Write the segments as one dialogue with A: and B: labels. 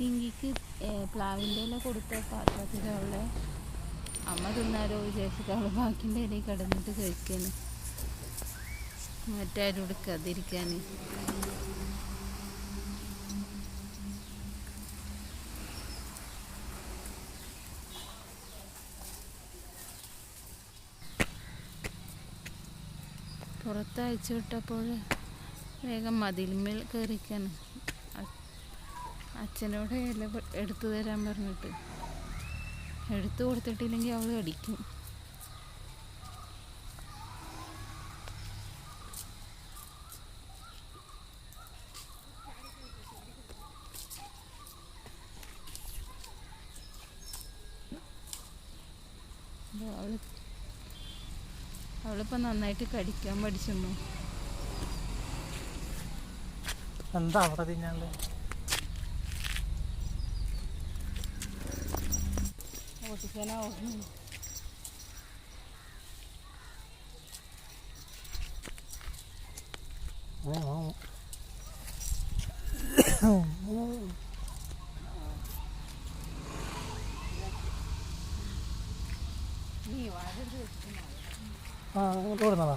A: പിങ്കിക്ക് പ്ലാവിന്റെ ഇല കൊടുത്ത പാത്രത്തിലുള്ള അമ്മ തിന്നാരോ വിചാരിച്ചിട്ട് അവൾ ബാക്കിന്റെ ഇടയിൽ കിടന്നിട്ട് കഴിക്കാന് മറ്റാരും എടുക്കാതിരിക്കാൻ പുറത്തയച്ചു വിട്ടപ്പോൾ വേഗം മതിലിന്മേൽ കയറിക്കാണ്. അച്ഛനോട് ഇല എടുത്തു തരാൻ പറഞ്ഞിട്ട്. എടുത്തു കൊടുത്തിട്ടില്ലെങ്കിൽ അവൾ അടിക്കും അവളിപ്പോ നന്നായിട്ട് കടിക്കാൻ പഠിച്ചു
B: എന്താ അവിടെ തിന്നാണ്ട്
A: ഓട്ടിക്കാനാ ഓടുന്നു നീ വാഴ
B: ആ അങ്ങോട്ട് കൊടുന്നതാ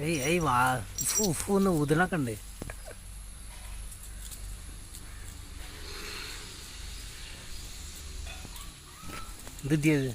B: ഏയ് ഏയ് വാ ഫൂ ഫൂ എന്ന് ഊതണൊക്കെ ഉണ്ട് ഇത് കിട്ടിയത്